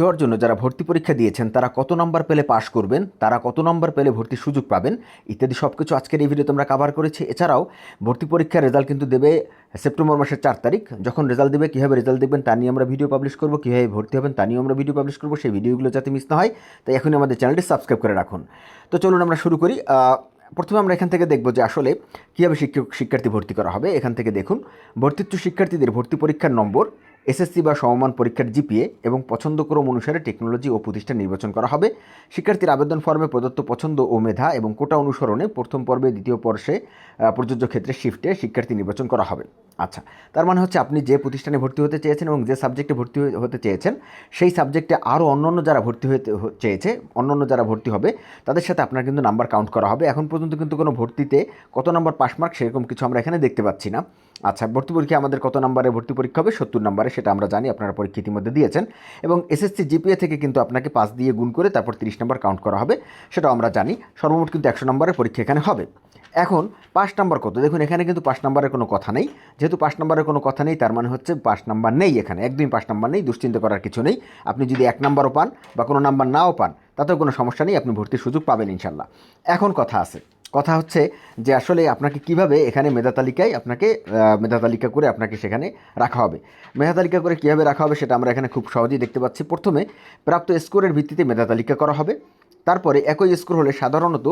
হওয়ার জন্য যারা ভর্তি পরীক্ষা দিয়েছেন, তারা কত নম্বর পেলে পাশ করবেন, তারা কত নম্বর পেলে ভর্তির সুযোগ পাবেন, ইত্যাদি সব কিছু আজকের এই ভিডিওতে আমরা কাভার করেছি। এছাড়াও, ভর্তি পরীক্ষার রেজাল্ট কিন্তু দেবে সেপ্টেম্বর মাসের চার তারিখ। যখন রেজাল্ট দেবে, কীভাবে রেজাল্ট দেখবেন, তা নিয়ে আমরা ভিডিও পাবলিশ করব, কীভাবে ভর্তি হবেন, তা নিয়েও আমরা ভিডিও পাবলিশ করব। সেই ভিডিওগুলো যাতে মিস না হয়, তাই এখনই আমাদের চ্যানেলটি সাবস্ক্রাইব করে রাখুন। তো চলুন আমরা শুরু করি। প্রথমে আমরা এখান থেকে দেখব যে আসলে কীভাবে শিক্ষক শিক্ষার্থী ভর্তি করা হবে। এখান থেকে দেখুন ভর্তিচ্ছু শিক্ষার্থীদের ভর্তি পরীক্ষার নম্বর এসএসসি বা সমমান পরীক্ষার জিপিএ এবং পছন্দক্রম অনুসারে টেকনোলজি ও প্রতিষ্ঠান নির্বাচন করা হবে। শিক্ষার্থীর আবেদন ফর্মে প্রদত্ত পছন্দ ও মেধা এবং কোটা অনুসরণে প্রথম পর্বে দ্বিতীয় পর্ষে প্রযোজ্য ক্ষেত্রে শিফটে শিক্ষার্থী নির্বাচন করা হবে। আচ্ছা তার মানে হচ্ছে আপনি যে প্রতিষ্ঠানে ভর্তি হতে চেয়েছেন এবং যে সাবজেক্টে ভর্তি হতে চেয়েছেন, সেই সাবজেক্টে আরও অন্যান্য যারা ভর্তি হতে চেয়েছে, অন্যান্য যারা ভর্তি হবে, তাদের সাথে আপনার কিন্তু নাম্বার কাউন্ট করা হবে। এখন পর্যন্ত কিন্তু কোনো ভর্তিতে কত নাম্বার পাস মার্ক সেরকম কিছু আমরা এখানে দেখতে পাচ্ছি না। আচ্ছা ভর্তি পরীক্ষা আমাদের কত নাম্বারে ভর্তি পরীক্ষা হবে? সত্তর নাম্বারে, সেটা আমরা জানি, আপনারা পরীক্ষা ইতিমধ্যে দিয়েছেন। এবং এসএসসি জিপিএ থেকে কিন্তু আপনাকে পাস দিয়ে গুণ করে তারপর তিরিশ নাম্বার কাউন্ট করা হবে, সেটাও আমরা জানি। সর্বমোট কিন্তু একশো নম্বরের পরীক্ষা এখানে হবে। এখন, পাঁচ নাম্বার কত? দেখুন, এখানে কিন্তু পাঁচ নাম্বারের কোনো কথা নেই। যেহেতু পাঁচ নাম্বারের কোনো কথা নেই, তার মানে হচ্ছে পাঁচ নাম্বার নেই এখানে। একদমই পাঁচ নাম্বার নেই, দুশ্চিন্তা করার কিছু নেই। আপনি যদি এক নাম্বারও পান বা কোনো নাম্বার নাও পান, তাতেও কোনো সমস্যা নেই, আপনি ভর্তির সুযোগ পাবেন ইনশাল্লাহ। এখন কথা আছে। কথা হচ্ছে যে আসলে আপনাকে কীভাবে এখানে মেধা তালিকায় আপনাকে মেধা তালিকা করে আপনাকে সেখানে রাখা হবে। মেধা তালিকা করে কীভাবে রাখা হবে সেটা আমরা এখানে খুব সহজেই দেখতে পাচ্ছি। প্রথমে প্রাপ্ত স্কোরের ভিত্তিতে মেধা তালিকা করা হবে। তারপরে একই স্কোর হলে সাধারণত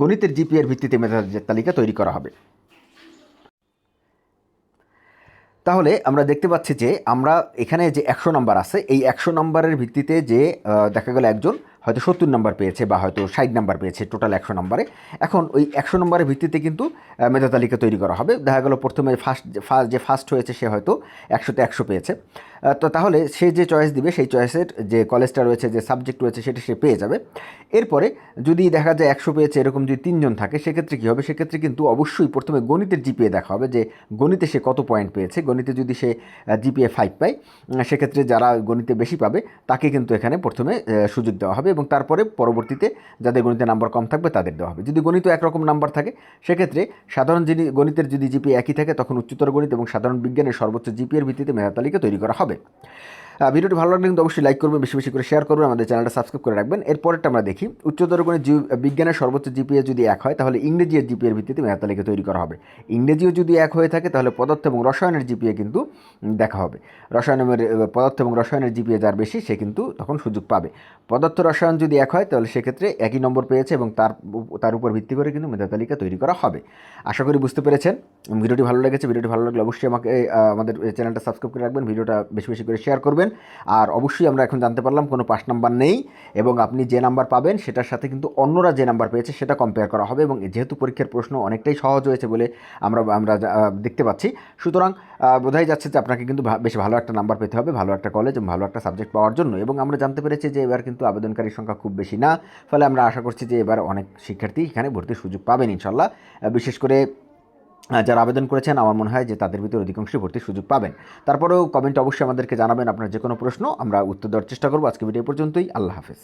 গণিতের জিপিএর ভিত্তিতে মেধা তালিকা তৈরি করা হবে। তাহলে আমরা দেখতে পাচ্ছি যে আমরা এখানে যে একশো নাম্বার আছে, এই একশো নাম্বারের ভিত্তিতে যে দেখা গেল একজন হয়তো সত্তর নাম্বার পেয়েছে বা হয়তো ষাট নাম্বার পেয়েছে টোটাল একশো নাম্বারে এখন ওই একশো নম্বরের ভিত্তিতে কিন্তু মেধা তালিকা তৈরি করা হবে। দেখা গেল প্রথমে ফার্স্ট ফার্স্ট যে ফার্স্ট হয়েছে সে হয়তো একশোতে একশো পেয়েছে। তো তাহলে সে যে চয়েস দিবে, সেই চয়েসের যে কলেজটা রয়েছে, যে সাবজেক্ট রয়েছে, সেটা সে পেয়ে যাবে। এরপরে যদি দেখা যায় একশো পেয়েছে, এরকম যদি তিনজন থাকে, সেক্ষেত্রে কী হবে? সেক্ষেত্রে কিন্তু অবশ্যই প্রথমে গণিতের জিপিএ দেখা হবে যে গণিতে সে কত পয়েন্ট পেয়েছে। গণিতে যদি সে জিপিএ ফাইভ পায় সেক্ষেত্রে যারা গণিতে বেশি পাবে, তাকে কিন্তু এখানে প্রথমে সুযোগ দেওয়া হবে এবং তারপরে পরবর্তীতে যাদের গণিতে নাম্বার কম থাকবে তাদের দেওয়া হবে। যদি গণিত একরকম নাম্বার থাকে, সেক্ষেত্রে সাধারণ যিনি গণিতের যদি জিপি একই থাকে, তখন উচ্চতর গণিত এবং সাধারণ বিজ্ঞানের সর্বোচ্চ জিপিএর ভিত্তিতে মেধা তালিকা তৈরি করা হবে। ভিডিওটি ভালো লাগলে কিন্তু অবশ্যই লাইক করবেন, বেশি বেশি করে শেয়ার করবেন, আমাদের চ্যানেলটা সাবস্ক্রাইব করে রাখবেন। এরপরেরটা আমরা দেখি। উচ্চতর গণিত জীব- বিজ্ঞানের সর্বোচ্চ জিপিএ যদি এক হয়, তাহলে ইংরেজি এর জিপিএর ভিত্তিতে মেধা তালিকা তৈরি করা হবে। ইংরেজিও যদি এক হয়ে থাকে, তাহলে পদার্থ এবং রসায়নের জিপিএ কিন্তু দেখা হবে। রসায়নের পদার্থ এবং রসায়নের জিপিএ যার বেশি, সে কিন্তু তখন সুযোগ পাবে। পদার্থ রসায়ন যদি এক হয়, তাহলে সেক্ষেত্রে একই নম্বর পেয়েছে এবং তার তার উপর ভিত্তি করে কিন্তু মেধা তালিকা তৈরি করা হবে। আশা করি বুঝতে পেরেছেন। ভিডিওটি ভালো লেগেছে, ভিডিওটি ভালো লাগলে অবশ্যই আমাকে আমাদের চ্যানেলটা সাবস্ক্রাইব করে রাখবেন, ভিডিওটা বেশি বেশি করে শেয়ার করবেন। আর অবশ্যই আমরা এখন জানতে পারলাম কোনো পাঁচ নাম্বার নেই এবং আপনি যে নাম্বার পাবেন সেটার সাথে কিন্তু অন্যরা যে নাম্বার পেয়েছে সেটা কম্পেয়ার করা হবে এবং যেহেতু পরীক্ষার প্রশ্ন অনেকটাই সহজ হয়েছে বলে আমরা আমরা দেখতে পাচ্ছি। সুতরাং বোঝাই যাচ্ছে যে আপনাকে কিন্তু বেশ ভালো একটা নাম্বার পেতে হবে, ভালো একটা কলেজ এবং ভালো একটা সাবজেক্ট পাওয়ার জন্য এবং আমরা জানতে পেরেছি যে এবার কিন্তু আবেদনকারীর সংখ্যা খুব বেশি না। ফলে আমরা আশা করছি যে এবার অনেক শিক্ষার্থী এখানে ভর্তির সুযোগ পাবেন ইনশাল্লাহ বিশেষ করে যারা আবেদন করেছেন, আমার মনে হয় যে তাদের ভিতরে অধিকাংশই ভর্তির সুযোগ পাবেন। তারপরেও কমেন্ট অবশ্যই আমাদেরকে জানাবেন আপনার যে কোনো প্রশ্ন, আমরা উত্তর দেওয়ার চেষ্টা করব। আজকে ভিডিও পর্যন্তই, আল্লাহ হাফেজ।